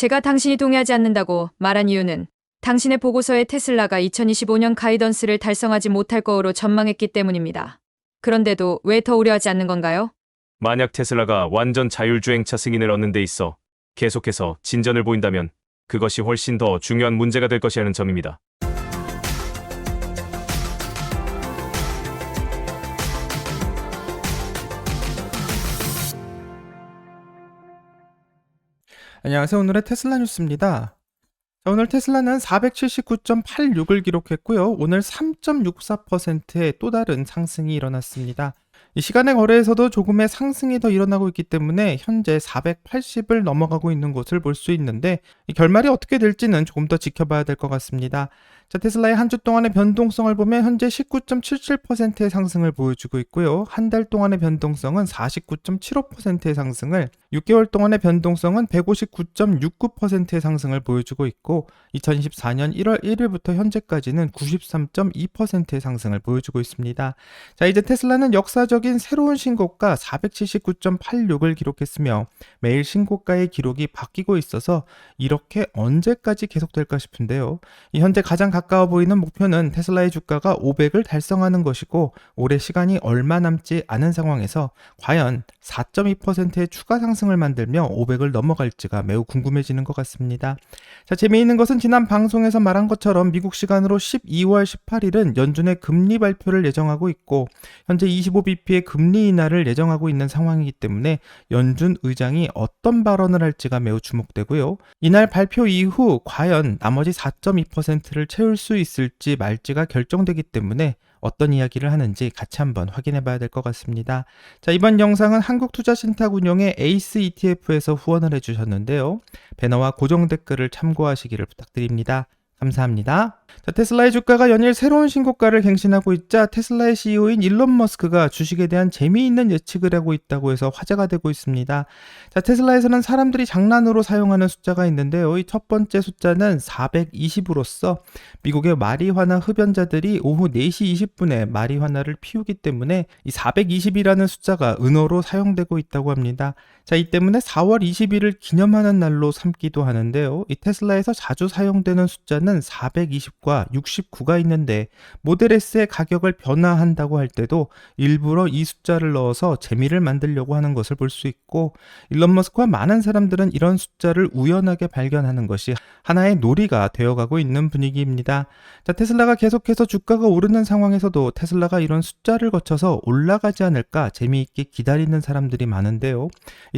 제가 당신이 동의하지 않는다고 말한 이유는 당신의 보고서에 테슬라가 2025년 가이던스를 달성하지 못할 거로 전망했기 때문입니다. 그런데도 왜 더 우려하지 않는 건가요? 만약 테슬라가 완전 자율주행차 승인을 얻는 데 있어 계속해서 진전을 보인다면 그것이 훨씬 더 중요한 문제가 될 것이라는 점입니다. 안녕하세요. 오늘의 테슬라 뉴스입니다. 자, 오늘 테슬라는 479.86을 기록했고요. 오늘 3.64%의 또 다른 상승이 일어났습니다. 이 시간의 거래에서도 조금의 상승이 더 일어나고 있기 때문에 현재 480을 넘어가고 있는 것을 볼 수 있는데 이 결말이 어떻게 될지는 조금 더 지켜봐야 될 것 같습니다. 자, 테슬라의 한 주 동안의 변동성을 보면 현재 19.77%의 상승을 보여주고 있고요. 한 달 동안의 변동성은 49.75%의 상승을, 6개월 동안의 변동성은 159.69%의 상승을 보여주고 있고, 2024년 1월 1일부터 현재까지는 93.2%의 상승을 보여주고 있습니다. 자, 이제 테슬라는 역사적인 새로운 신고가 479.86을 기록했으며, 매일 신고가의 기록이 바뀌고 있어서 이렇게 언제까지 계속될까 싶은데요. 이 현재 가장 가 까워 보이는 목표는 테슬라의 주가가 500을 달성하는 것이고 올해 시간이 얼마 남지 않은 상황에서 과연 4.2%의 추가 상승을 만들며 500을 넘어갈지가 매우 궁금해지는 것 같습니다. 자, 재미있는 것은 지난 방송에서 말한 것처럼 미국 시간으로 12월 18일은 연준의 금리 발표를 예정하고 있고 현재 25bp의 금리 인하를 예정하고 있는 상황이기 때문에 연준 의장이 어떤 발언을 할지가 매우 주목되고요. 이날 발표 이후 과연 나머지 4.2%를 채울 수 있을지 말지가 결정되기 때문에 어떤 이야기를 하는지 같이 한번 확인해 봐야 될 것 같습니다. 자, 이번 영상은 한국투자신탁운용의 에이스 ETF에서 후원을 해주셨는데요. 배너와 고정 댓글을 참고하시기를 부탁드립니다. 감사합니다. 자, 테슬라의 주가가 연일 새로운 신고가를 갱신하고 있자 테슬라의 CEO인 일론 머스크가 주식에 대한 재미있는 예측을 하고 있다고 해서 화제가 되고 있습니다. 자, 테슬라에서는 사람들이 장난으로 사용하는 숫자가 있는데요. 이 첫 번째 숫자는 420으로서 미국의 마리화나 흡연자들이 오후 4시 20분에 마리화나를 피우기 때문에 이 420이라는 숫자가 은어로 사용되고 있다고 합니다. 자, 이 때문에 4월 20일을 기념하는 날로 삼기도 하는데요. 이 테슬라에서 자주 사용되는 숫자는 420과 69가 있는데 모델 S의 가격을 변화한다고 할 때도 일부러 이 숫자를 넣어서 재미를 만들려고 하는 것을 볼 수 있고 일론 머스크와 많은 사람들은 이런 숫자를 우연하게 발견하는 것이 하나의 놀이가 되어가고 있는 분위기입니다. 자, 테슬라가 계속해서 주가가 오르는 상황에서도 테슬라가 이런 숫자를 거쳐서 올라가지 않을까 재미있게 기다리는 사람들이 많은데요.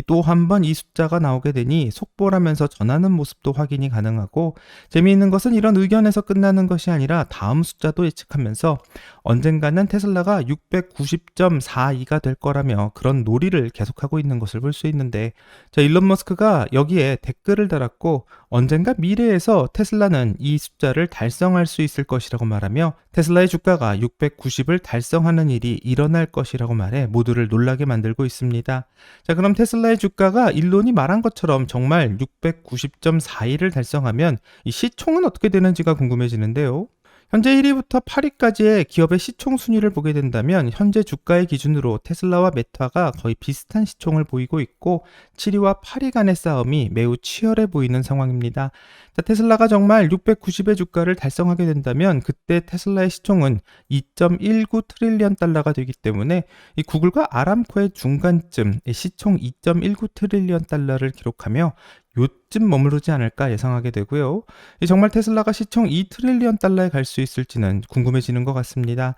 또 한 번 이 숫자가 나오게 되니 속보라면서 전하는 모습도 확인이 가능하고 재미있는 것은 이런 의견에서 끝나는 것이 아니라 다음 숫자도 예측하면서 언젠가는 테슬라가 690.42가 될 거라며 그런 놀이를 계속하고 있는 것을 볼 수 있는데 자 일론 머스크가 여기에 댓글을 달았고 언젠가 미래에서 테슬라는 이 숫자를 달성할 수 있을 것이라고 말하며 테슬라의 주가가 690을 달성하는 일이 일어날 것이라고 말해 모두를 놀라게 만들고 있습니다. 자 그럼 테슬라의 주가가 일론이 말한 것처럼 정말 690.41을 달성하면 이 시총은 어떻게 되는지가 궁금해지는데요. 현재 1위부터 8위까지의 기업의 시총 순위를 보게 된다면 현재 주가의 기준으로 테슬라와 메타가 거의 비슷한 시총을 보이고 있고 7위와 8위 간의 싸움이 매우 치열해 보이는 상황입니다. 자, 테슬라가 정말 690의 주가를 달성하게 된다면 그때 테슬라의 시총은 2.19 트릴리언 달러가 되기 때문에 이 구글과 아람코의 중간쯤 시총 2.19 트릴리언 달러를 기록하며 요쯤 머무르지 않을까 예상하게 되고요. 정말 테슬라가 시총 2 트릴리언 달러에 갈 수 있을지는 궁금해지는 것 같습니다.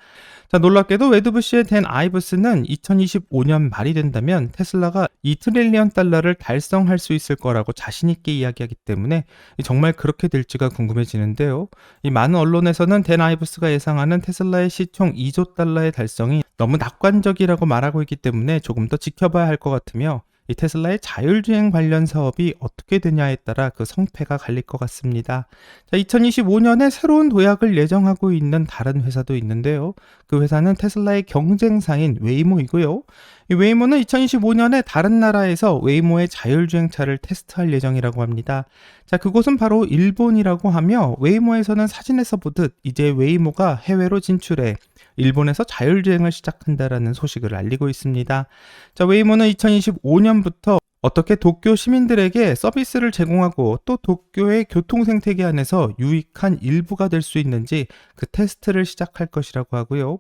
자, 놀랍게도 웨드부시의 댄 아이브스는 2025년 말이 된다면 테슬라가 2 트릴리언 달러를 달성할 수 있을 거라고 자신있게 이야기하기 때문에 정말 그렇게 될지가 궁금해지는데요. 이 많은 언론에서는 댄 아이브스가 예상하는 테슬라의 시총 2조 달러의 달성이 너무 낙관적이라고 말하고 있기 때문에 조금 더 지켜봐야 할 것 같으며 이 테슬라의 자율주행 관련 사업이 어떻게 되냐에 따라 그 성패가 갈릴 것 같습니다. 자, 2025년에 새로운 도약을 예정하고 있는 다른 회사도 있는데요. 그 회사는 테슬라의 경쟁사인 웨이모이고요. 이 웨이모는 2025년에 다른 나라에서 웨이모의 자율주행차를 테스트할 예정이라고 합니다. 자, 그곳은 바로 일본이라고 하며 웨이모에서는 사진에서 보듯 이제 웨이모가 해외로 진출해 일본에서 자율주행을 시작한다라는 소식을 알리고 있습니다. 자, 웨이모는 2025년부터 어떻게 도쿄 시민들에게 서비스를 제공하고 또 도쿄의 교통 생태계 안에서 유익한 일부가 될 수 있는지 그 테스트를 시작할 것이라고 하고요.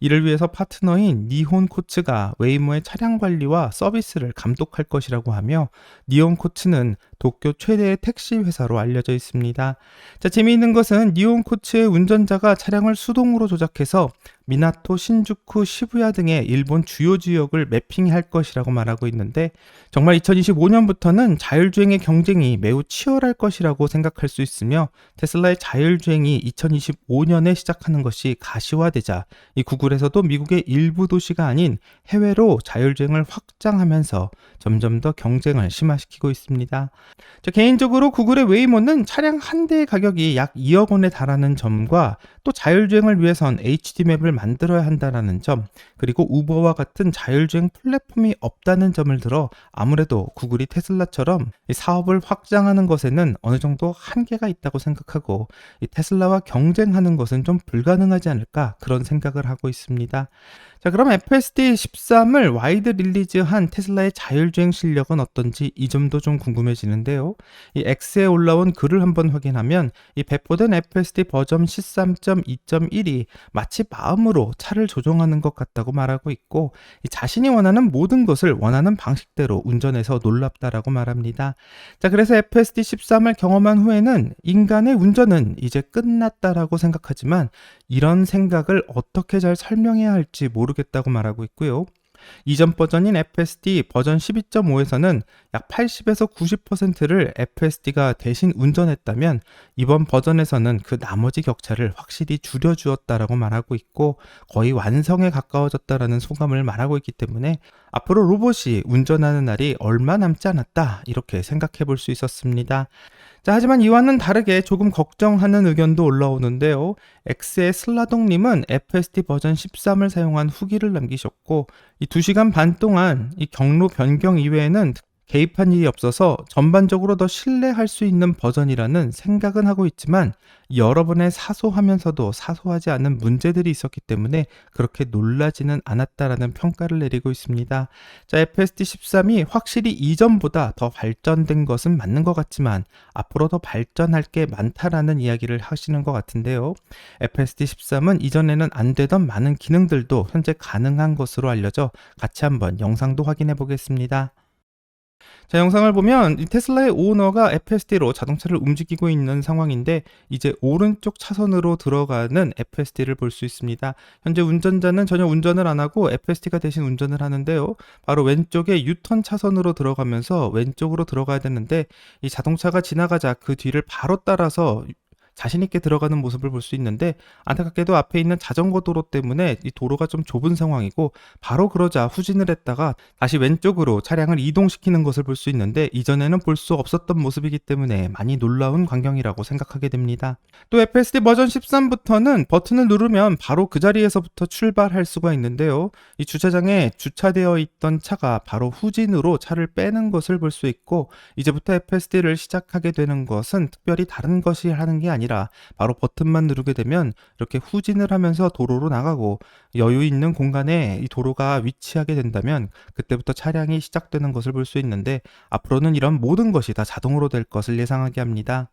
이를 위해서 파트너인 니혼 코츠가 웨이모의 차량 관리와 서비스를 감독할 것이라고 하며 니혼 코츠는 도쿄 최대의 택시 회사로 알려져 있습니다. 자, 재미있는 것은 니혼 코츠의 운전자가 차량을 수동으로 조작해서 미나토, 신주쿠, 시부야 등의 일본 주요 지역을 매핑할 것이라고 말하고 있는데 정말 2025년부터는 자율주행의 경쟁이 매우 치열할 것이라고 생각할 수 있으며 테슬라의 자율주행이 2025년에 시작하는 것이 가시화되자 이 구글 에서도 미국의 일부 도시가 아닌 해외로 자율주행을 확장하면서 점점 더 경쟁을 심화시키고 있습니다. 자, 개인적으로 구글의 웨이모는 차량 한 대의 가격이 약 2억 원에 달하는 점과 또 자율주행을 위해선 HD맵을 만들어야 한다는 점, 그리고 우버와 같은 자율주행 플랫폼이 없다는 점을 들어 아무래도 구글이 테슬라처럼 이 사업을 확장하는 것에는 어느 정도 한계가 있다고 생각하고 이 테슬라와 경쟁하는 것은 좀 불가능하지 않을까 그런 생각을 하고 있습니다. 있습니다. 자, 그럼 FSD 13을 와이드 릴리즈한 테슬라의 자율주행 실력은 어떤지 이 점도 좀 궁금해지는데요. 이 X에 올라온 글을 한번 확인하면 이 배포된 FSD 버전 13.2.1이 마치 마음으로 차를 조종하는 것 같다고 말하고 있고 이 자신이 원하는 모든 것을 원하는 방식대로 운전해서 놀랍다라고 말합니다. 자, 그래서 FSD 13을 경험한 후에는 인간의 운전은 이제 끝났다라고 생각하지만 이런 생각을 어떻게 잘 설명해야 할지 모르 겠다고 말하고 있고요. 이전 버전인 FSD 버전 12.5에서는 약 80에서 90%를 FSD가 대신 운전했다면 이번 버전에서는 그 나머지 격차를 확실히 줄여주었다라고 말하고 있고 거의 완성에 가까워졌다라는 소감을 말하고 있기 때문에 앞으로 로봇이 운전하는 날이 얼마 남지 않았다 이렇게 생각해 볼 수 있었습니다. 자, 하지만 이와는 다르게 조금 걱정하는 의견도 올라오는데요. X의 슬라동님은 FSD 버전 13을 사용한 후기를 남기셨고, 이 2시간 반 동안 이 경로 변경 이외에는 개입한 일이 없어서 전반적으로 더 신뢰할 수 있는 버전이라는 생각은 하고 있지만 여러 번의 사소하면서도 사소하지 않은 문제들이 있었기 때문에 그렇게 놀라지는 않았다라는 평가를 내리고 있습니다. 자, FSD 13이 확실히 이전보다 더 발전된 것은 맞는 것 같지만 앞으로 더 발전할 게 많다라는 이야기를 하시는 것 같은데요. FSD 13은 이전에는 안 되던 많은 기능들도 현재 가능한 것으로 알려져 같이 한번 영상도 확인해 보겠습니다. 자, 영상을 보면 이 테슬라의 오너가 FSD로 자동차를 움직이고 있는 상황인데 이제 오른쪽 차선으로 들어가는 FSD를 볼 수 있습니다. 현재 운전자는 전혀 운전을 안 하고 FSD가 대신 운전을 하는데요. 바로 왼쪽에 유턴 차선으로 들어가면서 왼쪽으로 들어가야 되는데 이 자동차가 지나가자 그 뒤를 바로 따라서 자신 있게 들어가는 모습을 볼 수 있는데 안타깝게도 앞에 있는 자전거 도로 때문에 이 도로가 좀 좁은 상황이고 바로 그러자 후진을 했다가 다시 왼쪽으로 차량을 이동시키는 것을 볼 수 있는데 이전에는 볼 수 없었던 모습이기 때문에 많이 놀라운 광경이라고 생각하게 됩니다. 또 FSD 버전 13부터는 버튼을 누르면 바로 그 자리에서부터 출발할 수가 있는데요. 이 주차장에 주차되어 있던 차가 바로 후진으로 차를 빼는 것을 볼 수 있고 이제부터 FSD를 시작하게 되는 것은 특별히 다른 것이 하는 게 아니라 바로 버튼만 누르게 되면 이렇게 후진을 하면서 도로로 나가고 여유 있는 공간에 이 도로가 위치하게 된다면 그때부터 차량이 시작되는 것을 볼 수 있는데 앞으로는 이런 모든 것이 다 자동으로 될 것을 예상하게 합니다.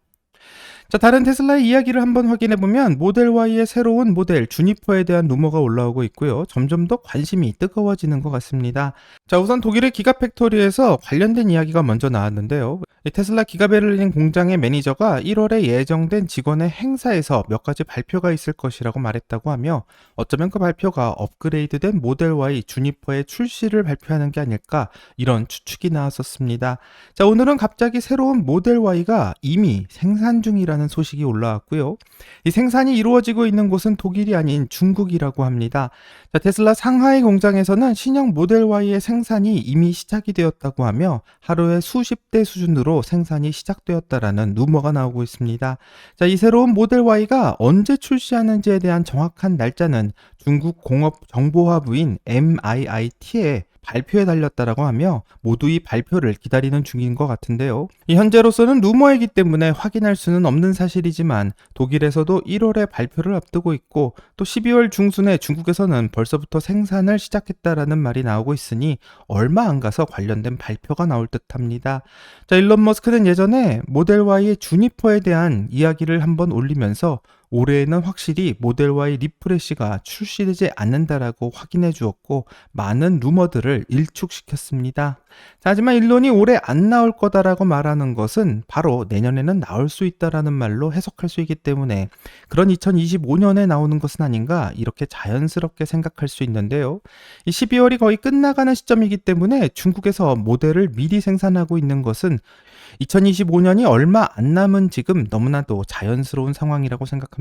자, 다른 테슬라의 이야기를 한번 확인해 보면 모델 Y의 새로운 모델 주니퍼에 대한 루머가 올라오고 있고요. 점점 더 관심이 뜨거워지는 것 같습니다. 자, 우선 독일의 기가 팩토리에서 관련된 이야기가 먼저 나왔는데요. 이 테슬라 기가 베를린 공장의 매니저가 1월에 예정된 직원의 행사에서 몇 가지 발표가 있을 것이라고 말했다고 하며 어쩌면 그 발표가 업그레이드된 모델 Y 주니퍼의 출시를 발표하는 게 아닐까 이런 추측이 나왔었습니다. 자, 오늘은 갑자기 새로운 모델 Y가 이미 생산 중이라 는 소식이 올라왔고요. 이 생산이 이루어지고 있는 곳은 독일이 아닌 중국이라고 합니다. 자, 테슬라 상하이 공장에서는 신형 모델 Y의 생산이 이미 시작이 되었다고 하며 하루에 수십 대 수준으로 생산이 시작되었다라는 루머가 나오고 있습니다. 자, 이 새로운 모델 Y가 언제 출시하는지에 대한 정확한 날짜는 중국 공업 정보화부인 MIIT에 발표에 달렸다라고 하며 모두 이 발표를 기다리는 중인 것 같은데요. 이 현재로서는 루머이기 때문에 확인할 수는 없는 사실이지만 독일에서도 1월에 발표를 앞두고 있고 또 12월 중순에 중국에서는 벌써부터 생산을 시작했다라는 말이 나오고 있으니 얼마 안 가서 관련된 발표가 나올 듯합니다. 자, 일론 머스크는 예전에 모델 Y의 주니퍼에 대한 이야기를 한번 올리면서 올해에는 확실히 모델 Y 리프레시가 출시되지 않는다라고 확인해 주었고 많은 루머들을 일축시켰습니다. 자, 하지만 일론이 올해 안 나올 거다라고 말하는 것은 바로 내년에는 나올 수 있다라는 말로 해석할 수 있기 때문에 그런 2025년에 나오는 것은 아닌가 이렇게 자연스럽게 생각할 수 있는데요. 이 12월이 거의 끝나가는 시점이기 때문에 중국에서 모델을 미리 생산하고 있는 것은 2025년이 얼마 안 남은 지금 너무나도 자연스러운 상황이라고 생각합니다.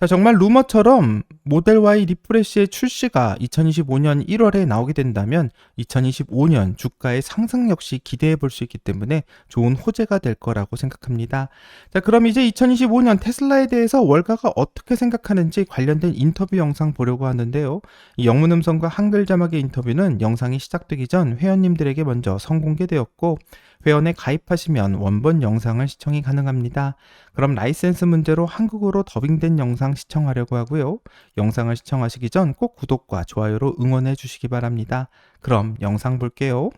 자, 정말 루머처럼 모델 Y 리프레시의 출시가 2025년 1월에 나오게 된다면 2025년 주가의 상승 역시 기대해 볼 수 있기 때문에 좋은 호재가 될 거라고 생각합니다. 자, 그럼 이제 2025년 테슬라에 대해서 월가가 어떻게 생각하는지 관련된 인터뷰 영상 보려고 하는데요. 이 영문 음성과 한글 자막의 인터뷰는 영상이 시작되기 전 회원님들에게 먼저 선공개되었고 회원에 가입하시면 원본 영상을 시청이 가능합니다. 그럼 라이센스 문제로 한국어로 더빙된 영상 시청하려고 하고요. 영상을 시청하시기 전 꼭 구독과 좋아요로 응원해 주시기 바랍니다. 그럼 영상 볼게요.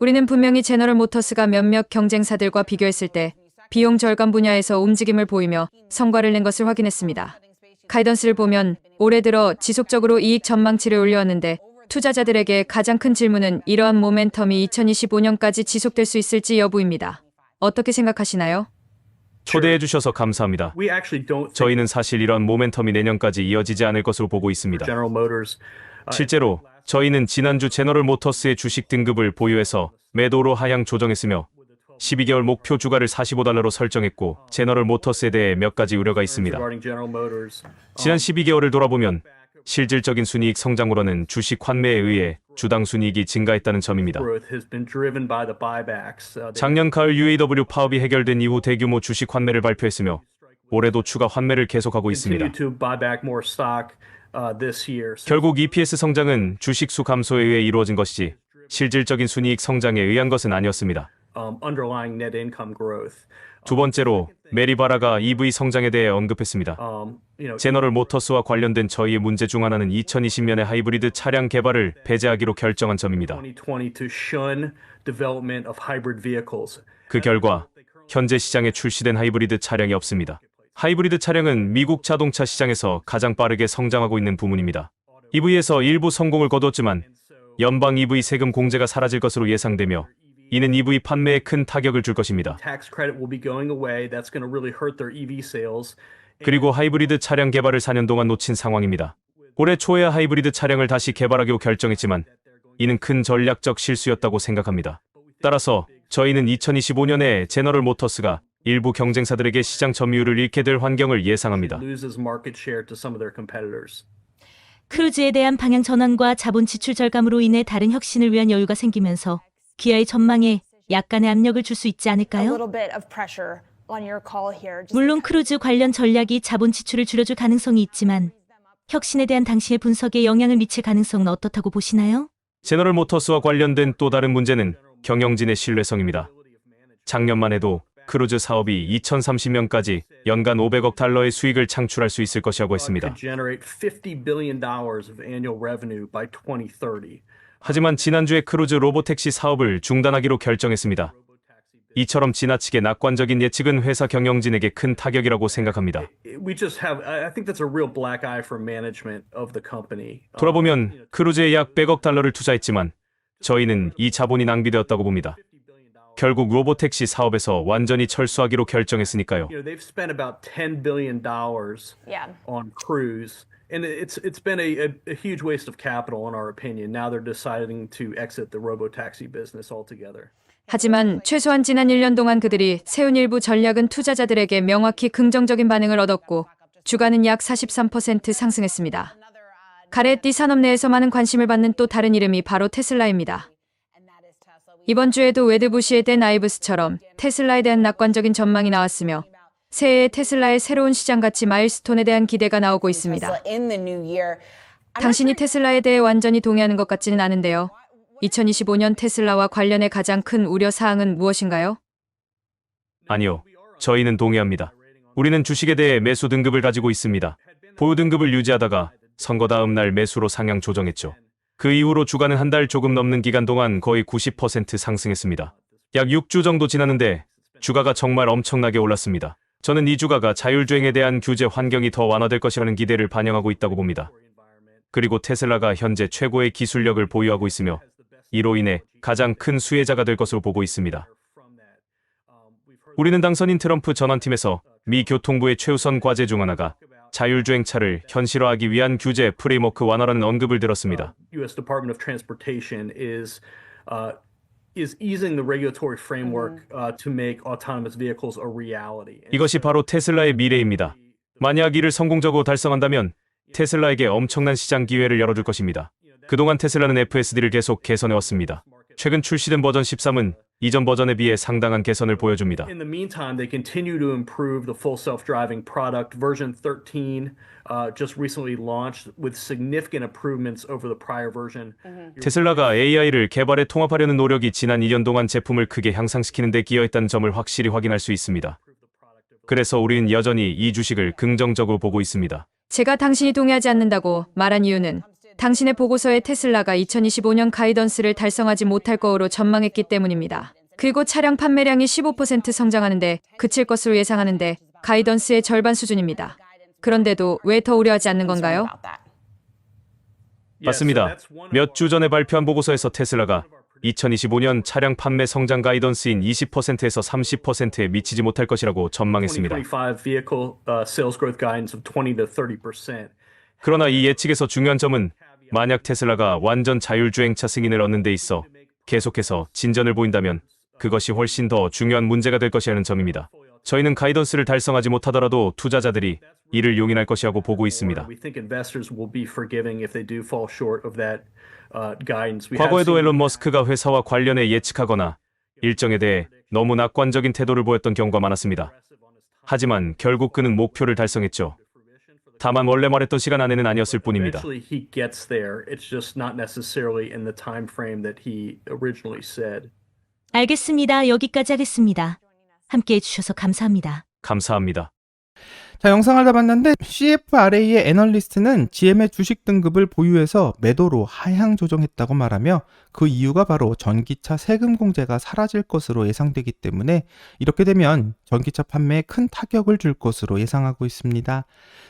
우리는 분명히 제너럴 모터스가 몇몇 경쟁사들과 비교했을 때 비용 절감 분야에서 움직임을 보이며 성과를 낸 것을 확인했습니다. 가이던스를 보면 올해 들어 지속적으로 이익 전망치를 올려왔는데 투자자들에게 가장 큰 질문은 이러한 모멘텀이 2025년까지 지속될 수 있을지 여부입니다. 어떻게 생각하시나요? 초대해 주셔서 감사합니다. 저희는 사실 이런 모멘텀이 내년까지 이어지지 않을 것으로 보고 있습니다. Motors 실제로 저희는 지난주 제너럴 모터스의 주식 등급을 보유해서 매도로 하향 조정했으며 12개월 목표 주가를 45달러로 설정했고 제너럴 모터스에 대해 몇 가지 우려가 있습니다. 지난 12개월을 돌아보면 실질적인 순이익 성장으로는 주식 환매에 의해 주당 순이익이 증가했다는 점입니다. Uh, 작년 가을 UAW 파업이 해결된 이후 대규모 주식 환매를 발표했으며 올해도 추가 환매를 계속하고 있습니다. uh, 결국 EPS 성장은 주식 수 감소에 의해 이루어진 것이지 실질적인 순이익 성장에 의한 것은 아니었습니다. Um, underlying net income growth. 두 번째로 메리바라가 EV 성장에 대해 언급했습니다. Um, 제너럴 모터스와 관련된 저희의 문제 중 하나는 2020년에 하이브리드 차량 개발을 배제하기로 결정한 점입니다. 2020 to shun development of hybrid vehicles. 그 결과 현재 시장에 출시된 하이브리드 차량이 없습니다. 하이브리드 차량은 미국 자동차 시장에서 가장 빠르게 성장하고 있는 부문입니다. EV에서 일부 성공을 거뒀지만 연방 EV 세금 공제가 사라질 것으로 예상되며 이는 EV 판매에 큰 타격을 줄 것입니다. Sales. 그리고 하이브리드 차량 개발을 4년 동안 놓친 상황입니다. 올해 초에야 하이브리드 차량을 다시 개발하기로 결정했지만 이는 큰 전략적 실수였다고 생각합니다. 따라서 저희는 2025년에 제너럴 모터스가 일부 경쟁사들에게 시장 점유율을 잃게 될 환경을 예상합니다. 크루즈에 대한 방향 전환과 자본 지출 절감으로 인해 다른 혁신을 위한 여유가 생기면서 기아의 전망에 약간의 압력을 줄 수 있지 a 않을까요? little bit of pressure on your call here. just 물론 크루즈 관련 전략이 자본 지출을 줄여줄 가능성이 있지만 혁신에 대한 당신의 분석에 영향을 미칠 가능성은 어떻다고 보시나요? 제너럴 모터스와 관련된 또 다른 문제는 경영진의 신뢰성입니다. 작년만 해도 크루즈 사업이 2030년까지 연간 500억 달러의 수익을 창출할 수 있을 것이라고 했습니다. Could generate 50 billion dollars of annual revenue by 2030. 하지만 지난주에 크루즈 로보택시 사업을 중단하기로 결정했습니다. 이처럼 지나치게 낙관적인 예측은 회사 경영진에게 큰 타격이라고 생각합니다. We just have. I I think that's a real black eye for management of the company. 돌아보면 크루즈에 약 100억 달러를 투자했지만 저희는 이 자본이 낭비되었다고 봅니다. 결국 로보택시 사업에서 완전히 철수하기로 결정했으니까요. You know, they've spent about 10 billion dollars Yeah. on cruise, and it's it's been a, a, a huge waste of capital in our opinion. Now they're deciding to exit the robo taxi business altogether. 하지만 최소한 지난 1년 동안 그들이 세운 일부 전략은 투자자들에게 명확히 긍정적인 반응을 얻었고 주가는 약 43% 상승했습니다. 가레띠 산업 내에서 많은 관심을 받는 또 다른 이름이 바로 테슬라입니다. 이번 주에도 웨드부시의 댄 아이브스처럼 테슬라에 대한 낙관적인 전망이 나왔으며 새해에 테슬라의 새로운 시장 가치 마일스톤에 대한 기대가 나오고 있습니다. 당신이 테슬라에 대해 완전히 동의하는 것 같지는 않은데요. 2025년 테슬라와 관련해 가장 큰 우려 사항은 무엇인가요? 아니요. 저희는 동의합니다. 우리는 주식에 대해 매수 등급을 가지고 있습니다. 보유 등급을 유지하다가 선거 다음 날 매수로 상향 조정했죠. 그 이후로 주가는 한 달 조금 넘는 기간 동안 거의 90% 상승했습니다. 약 6주 정도 지났는데 주가가 정말 엄청나게 올랐습니다. 저는 이 주가가 자율주행에 대한 규제 환경이 더 완화될 것이라는 기대를 반영하고 있다고 봅니다. 그리고 테슬라가 현재 최고의 기술력을 보유하고 있으며 이로 인해 가장 큰 수혜자가 될 것으로 보고 있습니다. 우리는 당선인 트럼프 전원팀에서 미 교통부의 최우선 과제 중 하나가 자율주행차를 현실화하기 위한 규제 프레임워크 완화라는 언급을 들었습니다. Is uh, easing the regulatory framework uh, to make autonomous vehicles a reality. 이것이 바로 테슬라의 미래입니다. 만약 이를 성공적으로 달성한다면 테슬라에게 엄청난 시장 기회를 열어줄 것입니다. 그동안 테슬라는 FSD를 계속 개선해왔습니다. 최근 출시된 버전 13은 이전 버전에 비해 상당한 개선을 보여줍니다. In the meantime, they continue to improve the full self-driving product. Version 13 uh, just recently launched with significant improvements over the prior version. 테슬라가 AI를 개발에 통합하려는 노력이 지난 2년 동안 제품을 크게 향상시키는 데 기여했다는 점을 확실히 확인할 수 있습니다. 그래서 우리는 여전히 이 주식을 긍정적으로 보고 있습니다. 제가 당신이 동의하지 않는다고 말한 이유는 당신의 보고서에 테슬라가 2025년 가이던스를 달성하지 못할 거로 전망했기 때문입니다. 그리고 차량 판매량이 15% 성장하는데 그칠 것으로 예상하는데 가이던스의 절반 수준입니다. 그런데도 왜 더 우려하지 않는 건가요? 맞습니다. 몇 주 전에 발표한 보고서에서 테슬라가 2025년 차량 판매 성장 가이던스인 20%에서 30%에 미치지 못할 것이라고 전망했습니다. 2025 vehicle uh, sales growth guidance of 20 to 30 percent. 그러나 이 예측에서 중요한 점은 만약 테슬라가 완전 자율주행차 승인을 얻는 데 있어 계속해서 진전을 보인다면 그것이 훨씬 더 중요한 문제가 될 것이라는 점입니다. 저희는 가이던스를 달성하지 못하더라도 투자자들이 이를 용인할 것이라고 보고 있습니다. Uh, 과거에도 앨런 머스크가 회사와 관련해 예측하거나 일정에 대해 너무 낙관적인 태도를 보였던 경우가 많았습니다. 하지만 결국 그는 목표를 달성했죠. 다만 원래 말했던 시간 안에는 아니었을 뿐입니다. Eventually, he gets there. It's just not necessarily in the time frame that he originally said. 알겠습니다. 여기까지 하겠습니다. 함께 해주셔서 감사합니다. 감사합니다. 자, 영상을 다 봤는데 CFRA의 애널리스트는 GM의 주식 등급을 보유해서 매도로 하향 조정했다고 말하며 그 이유가 바로 전기차 세금 공제가 사라질 것으로 예상되기 때문에 이렇게 되면 전기차 판매에 큰 타격을 줄 것으로 예상하고 있습니다.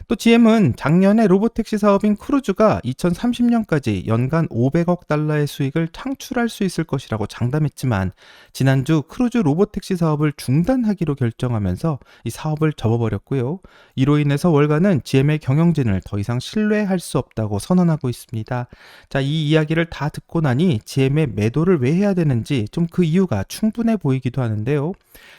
또 GM은 작년에 로보택시 사업인 크루즈가 2030년까지 연간 500억 달러의 수익을 창출할 수 있을 것이라고 장담했지만 지난주 크루즈 로보택시 사업을 중단하기로 결정하면서 이 사업을 접어버렸고요. 이로 인해서 월가는 GM의 경영진을 더 이상 신뢰할 수 없다고 선언하고 있습니다. 자, 이 이야기를 다 듣고 나니 GM의 매도를 왜 해야 되는지 좀 그 이유가 충분해 보이기도 하는데요.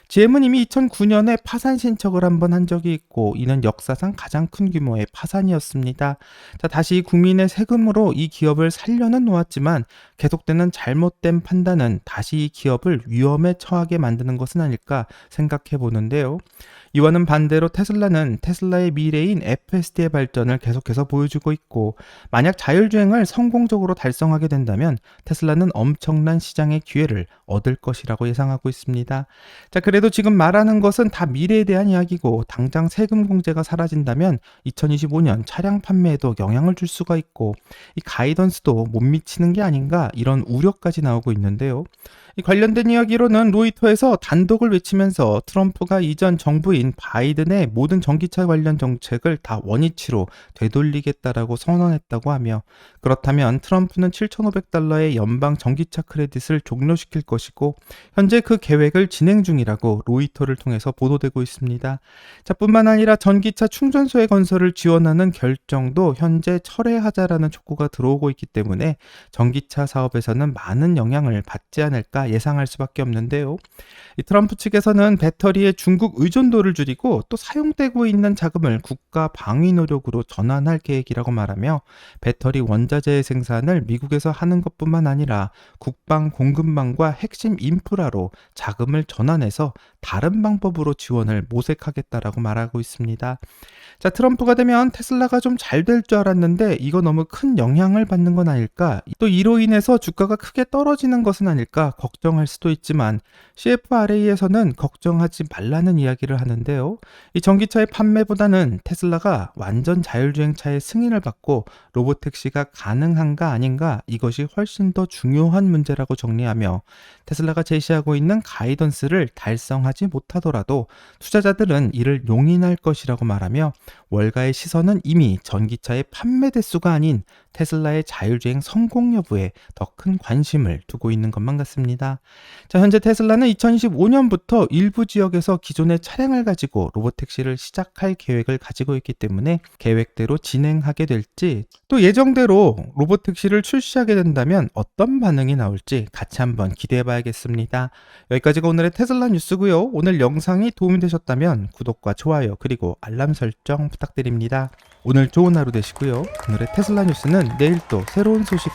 GM은 이미 2009년에 파산 신청을 한 번한 적이 있고 이는 역사상 가장 큰 규모의 파산이었습니다. 자, 다시 국민의 세금으로 이 기업을 살려는 놓았지만 계속되는 잘못된 판단은 다시 이 기업을 위험에 처하게 만드는 것은 아닐까 생각해 보는데요. 이와는 반대로 테슬라는 테슬라의 미래인 FSD의 발전을 계속해서 보여주고 있고 만약 자율주행을 성공적으로 달성하게 된다면 테슬라는 엄청난 시장의 기회를 얻을 것이라고 예상하고 있습니다. 자, 그래도 지금 말하는 것은 다 미래에 대한 이야기고 당장 세금 공제가 사라진다면 2025년 차량 판매에도 영향을 줄 수가 있고 이 가이던스도 못 미치는 게 아닌가 이런 우려까지 나오고 있는데요. 이 관련된 이야기로는 로이터에서 단독을 외치면서 트럼프가 이전 정부인 바이든의 모든 전기차 관련 정책을 다 원위치로 되돌리겠다라고 선언했다고 하며 그렇다면 트럼프는 7,500달러의 연방 전기차 크레딧을 종료시킬 것이고 현재 그 계획을 진행 중이라고 로이터를 통해서 보도되고 있습니다. 자, 뿐만 아니라 전기차 충전소의 건설을 지원하는 결정도 현재 철회하자라는 촉구가 들어오고 있기 때문에 전기차 사업에서는 많은 영향을 받지 않을까 예상할 수밖에 없는데요. 이 트럼프 측에서는 배터리의 중국 의존도를 줄이고 또 사용되고 있는 자금을 국가 방위 노력으로 전환할 계획이라고 말하며 배터리 원자재 생산을 미국에서 하는 것뿐만 아니라 국방 공급망과 핵심 인프라로 자금을 전환해서 다른 방법으로 지원을 모색하겠다라고 말하고 있습니다. 자, 트럼프가 되면 테슬라가 좀 잘 될 줄 알았는데 이거 너무 큰 영향을 받는 건 아닐까? 또 이로 인해서 주가가 크게 떨어지는 것은 아닐까 걱정할 수도 있지만 CFRA에서는 걱정하지 말라는 이야기를 하는데 요. 이 전기차의 판매보다는 테슬라가 완전 자율주행차의 승인을 받고 로보택시가 가능한가 아닌가 이것이 훨씬 더 중요한 문제라고 정리하며 테슬라가 제시하고 있는 가이던스를 달성하지 못하더라도 투자자들은 이를 용인할 것이라고 말하며 월가의 시선은 이미 전기차의 판매 대수가 아닌 테슬라의 자율주행 성공 여부에 더 큰 관심을 두고 있는 것만 같습니다. 자, 현재 테슬라는 2025년부터 일부 지역에서 기존의 차량을 가지고 로보택시를 시작할 계획을 가지고 있기 때문에 계획대로 진행하게 될지 또 예정대로 로보택시를 출시하게 된다면 어떤 반응이 나올지 같이 한번 기대해 봐야겠습니다. 여기까지가 오늘의 테슬라 뉴스고요. 오늘 영상이 도움이 되셨다면 구독과 좋아요 그리고 알람 설정 부탁드립니다. 오늘 좋은 하루 되시고요. 오늘의 테슬라 뉴스는 내일 또 새로운 소식